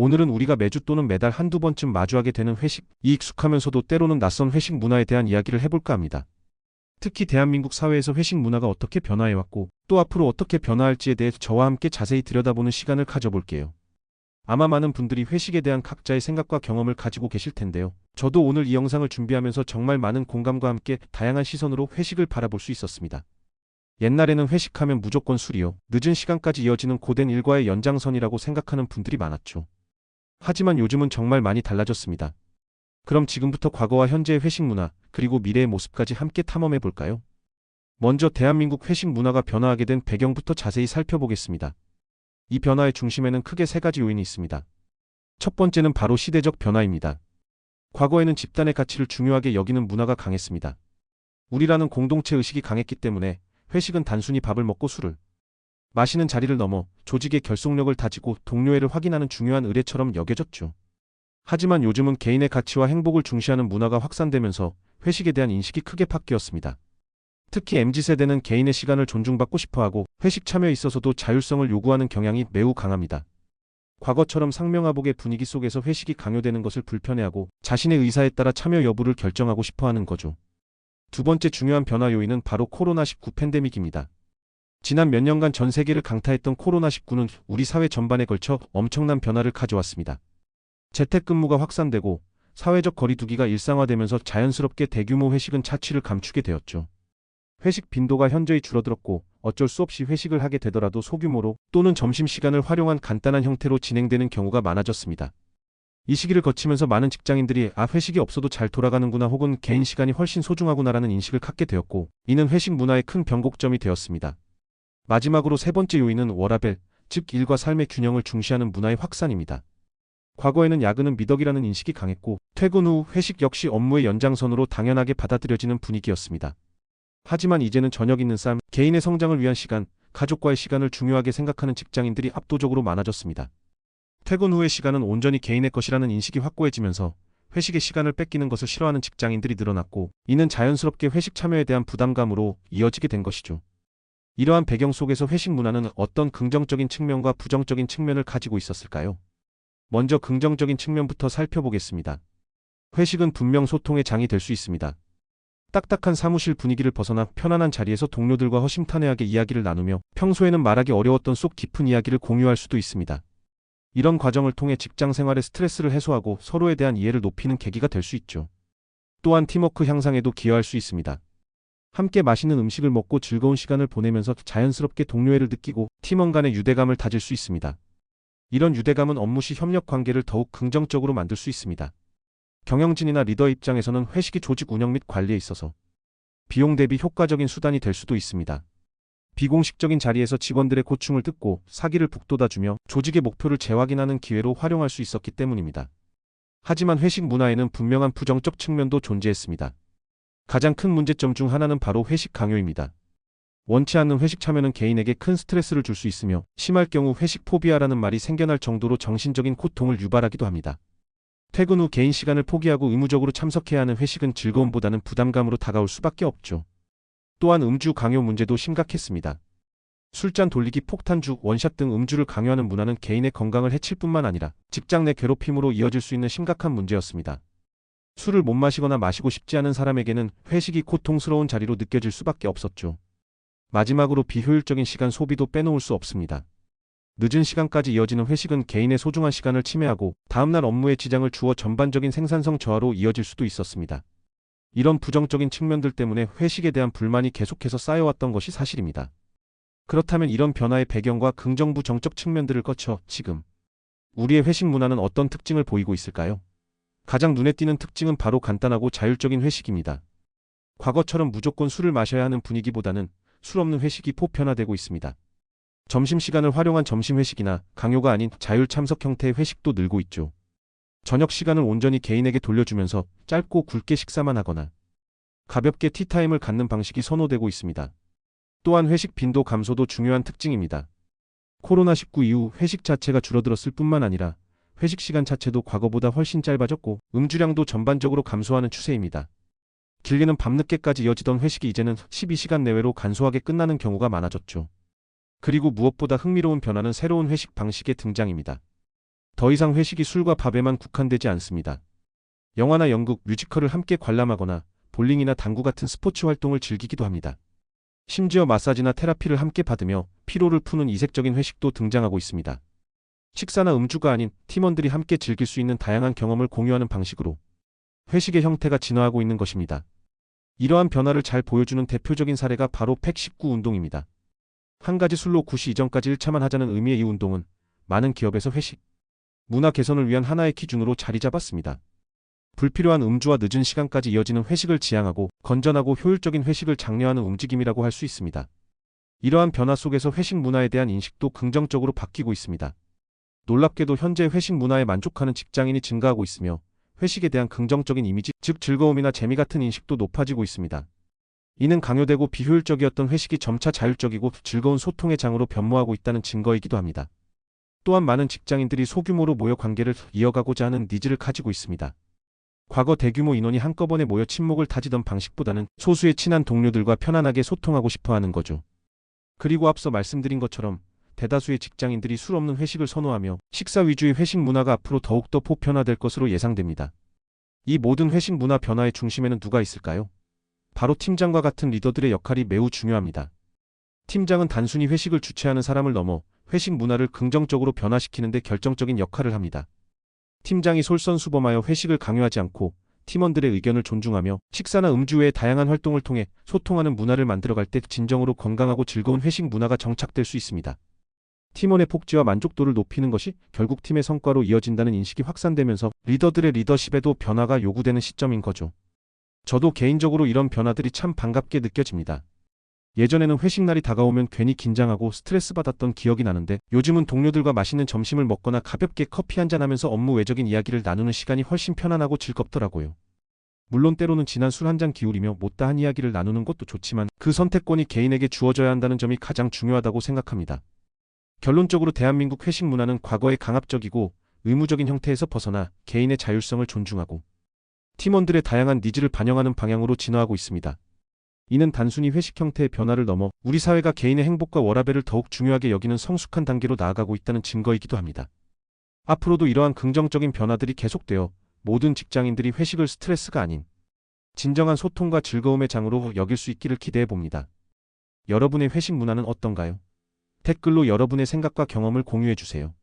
오늘은 우리가 매주 또는 매달 한두 번쯤 마주하게 되는 회식, 이 익숙하면서도 때로는 낯선 회식 문화에 대한 이야기를 해볼까 합니다. 특히 대한민국 사회에서 회식 문화가 어떻게 변화해왔고 또 앞으로 어떻게 변화할지에 대해 저와 함께 자세히 들여다보는 시간을 가져볼게요. 아마 많은 분들이 회식에 대한 각자의 생각과 경험을 가지고 계실 텐데요. 저도 오늘 이 영상을 준비하면서 정말 많은 공감과 함께 다양한 시선으로 회식을 바라볼 수 있었습니다. 옛날에는 회식하면 무조건 술이요. 늦은 시간까지 이어지는 고된 일과의 연장선이라고 생각하는 분들이 많았죠. 하지만 요즘은 정말 많이 달라졌습니다. 그럼 지금부터 과거와 현재의 회식 문화, 그리고 미래의 모습까지 함께 탐험해 볼까요? 먼저 대한민국 회식 문화가 변화하게 된 배경부터 자세히 살펴보겠습니다. 이 변화의 중심에는 크게 세 가지 요인이 있습니다. 첫 번째는 바로 시대적 변화입니다. 과거에는 집단의 가치를 중요하게 여기는 문화가 강했습니다. 우리라는 공동체 의식이 강했기 때문에 회식은 단순히 밥을 먹고 술을 마시는 자리를 넘어 조직의 결속력을 다지고 동료애를 확인하는 중요한 의례처럼 여겨졌죠. 하지만 요즘은 개인의 가치와 행복을 중시하는 문화가 확산되면서 회식에 대한 인식이 크게 바뀌었습니다. 특히 MZ세대는 개인의 시간을 존중받고 싶어하고 회식 참여에 있어서도 자율성을 요구하는 경향이 매우 강합니다. 과거처럼 상명하복의 분위기 속에서 회식이 강요되는 것을 불편해하고 자신의 의사에 따라 참여 여부를 결정하고 싶어하는 거죠. 두 번째 중요한 변화 요인은 바로 코로나19 팬데믹입니다. 지난 몇 년간 전 세계를 강타했던 코로나19는 우리 사회 전반에 걸쳐 엄청난 변화를 가져왔습니다. 재택근무가 확산되고 사회적 거리두기가 일상화되면서 자연스럽게 대규모 회식은 차취를 감추게 되었죠. 회식 빈도가 현저히 줄어들었고 어쩔 수 없이 회식을 하게 되더라도 소규모로 또는 점심시간을 활용한 간단한 형태로 진행되는 경우가 많아졌습니다. 이 시기를 거치면서 많은 직장인들이 아 회식이 없어도 잘 돌아가는구나 혹은 개인 시간이 훨씬 소중하구나라는 인식을 갖게 되었고 이는 회식 문화의 큰 변곡점이 되었습니다. 마지막으로 세 번째 요인은 워라벨, 즉 일과 삶의 균형을 중시하는 문화의 확산입니다. 과거에는 야근은 미덕이라는 인식이 강했고 퇴근 후 회식 역시 업무의 연장선으로 당연하게 받아들여지는 분위기였습니다. 하지만 이제는 저녁 있는 삶, 개인의 성장을 위한 시간, 가족과의 시간을 중요하게 생각하는 직장인들이 압도적으로 많아졌습니다. 퇴근 후의 시간은 온전히 개인의 것이라는 인식이 확고해지면서 회식의 시간을 뺏기는 것을 싫어하는 직장인들이 늘어났고 이는 자연스럽게 회식 참여에 대한 부담감으로 이어지게 된 것이죠. 이러한 배경 속에서 회식 문화는 어떤 긍정적인 측면과 부정적인 측면을 가지고 있었을까요? 먼저 긍정적인 측면부터 살펴보겠습니다. 회식은 분명 소통의 장이 될 수 있습니다. 딱딱한 사무실 분위기를 벗어나 편안한 자리에서 동료들과 허심탄회하게 이야기를 나누며 평소에는 말하기 어려웠던 속 깊은 이야기를 공유할 수도 있습니다. 이런 과정을 통해 직장 생활의 스트레스를 해소하고 서로에 대한 이해를 높이는 계기가 될 수 있죠. 또한 팀워크 향상에도 기여할 수 있습니다. 함께 맛있는 음식을 먹고 즐거운 시간을 보내면서 자연스럽게 동료애를 느끼고 팀원 간의 유대감을 다질 수 있습니다. 이런 유대감은 업무 시 협력 관계를 더욱 긍정적으로 만들 수 있습니다. 경영진이나 리더 입장에서는 회식이 조직 운영 및 관리에 있어서 비용 대비 효과적인 수단이 될 수도 있습니다. 비공식적인 자리에서 직원들의 고충을 듣고 사기를 북돋아주며 조직의 목표를 재확인하는 기회로 활용할 수 있었기 때문입니다. 하지만 회식 문화에는 분명한 부정적 측면도 존재했습니다. 가장 큰 문제점 중 하나는 바로 회식 강요입니다. 원치 않는 회식 참여는 개인에게 큰 스트레스를 줄 수 있으며 심할 경우 회식 포비아라는 말이 생겨날 정도로 정신적인 고통을 유발하기도 합니다. 퇴근 후 개인 시간을 포기하고 의무적으로 참석해야 하는 회식은 즐거움보다는 부담감으로 다가올 수밖에 없죠. 또한 음주 강요 문제도 심각했습니다. 술잔 돌리기 폭탄주, 원샷 등 음주를 강요하는 문화는 개인의 건강을 해칠 뿐만 아니라 직장 내 괴롭힘으로 이어질 수 있는 심각한 문제였습니다. 술을 못 마시거나 마시고 싶지 않은 사람에게는 회식이 고통스러운 자리로 느껴질 수밖에 없었죠. 마지막으로 비효율적인 시간 소비도 빼놓을 수 없습니다. 늦은 시간까지 이어지는 회식은 개인의 소중한 시간을 침해하고 다음날 업무에 지장을 주어 전반적인 생산성 저하로 이어질 수도 있었습니다. 이런 부정적인 측면들 때문에 회식에 대한 불만이 계속해서 쌓여왔던 것이 사실입니다. 그렇다면 이런 변화의 배경과 긍정부 정적 측면들을 거쳐 지금 우리의 회식 문화는 어떤 특징을 보이고 있을까요? 가장 눈에 띄는 특징은 바로 간단하고 자율적인 회식입니다. 과거처럼 무조건 술을 마셔야 하는 분위기보다는 술 없는 회식이 보편화되고 있습니다. 점심시간을 활용한 점심회식이나 강요가 아닌 자율 참석 형태의 회식도 늘고 있죠. 저녁 시간을 온전히 개인에게 돌려주면서 짧고 굵게 식사만 하거나 가볍게 티타임을 갖는 방식이 선호되고 있습니다. 또한 회식 빈도 감소도 중요한 특징입니다. 코로나19 이후 회식 자체가 줄어들었을 뿐만 아니라 회식 시간 자체도 과거보다 훨씬 짧아졌고 음주량도 전반적으로 감소하는 추세입니다. 길게는 밤늦게까지 이어지던 회식이 이제는 12시간 내외로 간소하게 끝나는 경우가 많아졌죠. 그리고 무엇보다 흥미로운 변화는 새로운 회식 방식의 등장입니다. 더 이상 회식이 술과 밥에만 국한되지 않습니다. 영화나 연극, 뮤지컬을 함께 관람하거나 볼링이나 당구 같은 스포츠 활동을 즐기기도 합니다. 심지어 마사지나 테라피를 함께 받으며 피로를 푸는 이색적인 회식도 등장하고 있습니다. 식사나 음주가 아닌 팀원들이 함께 즐길 수 있는 다양한 경험을 공유하는 방식으로 회식의 형태가 진화하고 있는 것입니다. 이러한 변화를 잘 보여주는 대표적인 사례가 바로 팩19 운동입니다. 한 가지 술로 구시 이전까지 1차만 하자는 의미의 이 운동은 많은 기업에서 회식, 문화 개선을 위한 하나의 기준으로 자리 잡았습니다. 불필요한 음주와 늦은 시간까지 이어지는 회식을 지향하고 건전하고 효율적인 회식을 장려하는 움직임이라고 할 수 있습니다. 이러한 변화 속에서 회식 문화에 대한 인식도 긍정적으로 바뀌고 있습니다. 놀랍게도 현재 회식 문화에 만족하는 직장인이 증가하고 있으며 회식에 대한 긍정적인 이미지, 즉 즐거움이나 재미 같은 인식도 높아지고 있습니다. 이는 강요되고 비효율적이었던 회식이 점차 자율적이고 즐거운 소통의 장으로 변모하고 있다는 증거이기도 합니다. 또한 많은 직장인들이 소규모로 모여 관계를 이어가고자 하는 니즈를 가지고 있습니다. 과거 대규모 인원이 한꺼번에 모여 친목을 다지던 방식보다는 소수의 친한 동료들과 편안하게 소통하고 싶어 하는 거죠. 그리고 앞서 말씀드린 것처럼 대다수의 직장인들이 술 없는 회식을 선호하며 식사 위주의 회식 문화가 앞으로 더욱더 보편화될 것으로 예상됩니다. 이 모든 회식 문화 변화의 중심에는 누가 있을까요? 바로 팀장과 같은 리더들의 역할이 매우 중요합니다. 팀장은 단순히 회식을 주최하는 사람을 넘어 회식 문화를 긍정적으로 변화시키는 데 결정적인 역할을 합니다. 팀장이 솔선수범하여 회식을 강요하지 않고 팀원들의 의견을 존중하며 식사나 음주 외의 다양한 활동을 통해 소통하는 문화를 만들어갈 때 진정으로 건강하고 즐거운 회식 문화가 정착될 수 있습니다. 팀원의 복지와 만족도를 높이는 것이 결국 팀의 성과로 이어진다는 인식이 확산되면서 리더들의 리더십에도 변화가 요구되는 시점인 거죠. 저도 개인적으로 이런 변화들이 참 반갑게 느껴집니다. 예전에는 회식 날이 다가오면 괜히 긴장하고 스트레스 받았던 기억이 나는데 요즘은 동료들과 맛있는 점심을 먹거나 가볍게 커피 한잔 하면서 업무 외적인 이야기를 나누는 시간이 훨씬 편안하고 즐겁더라고요. 물론 때로는 진한 술 한 잔 기울이며 못다한 이야기를 나누는 것도 좋지만 그 선택권이 개인에게 주어져야 한다는 점이 가장 중요하다고 생각합니다. 결론적으로 대한민국 회식 문화는 과거의 강압적이고 의무적인 형태에서 벗어나 개인의 자율성을 존중하고 팀원들의 다양한 니즈를 반영하는 방향으로 진화하고 있습니다. 이는 단순히 회식 형태의 변화를 넘어 우리 사회가 개인의 행복과 워라밸을 더욱 중요하게 여기는 성숙한 단계로 나아가고 있다는 증거이기도 합니다. 앞으로도 이러한 긍정적인 변화들이 계속되어 모든 직장인들이 회식을 스트레스가 아닌 진정한 소통과 즐거움의 장으로 여길 수 있기를 기대해 봅니다. 여러분의 회식 문화는 어떤가요? 댓글로 여러분의 생각과 경험을 공유해 주세요.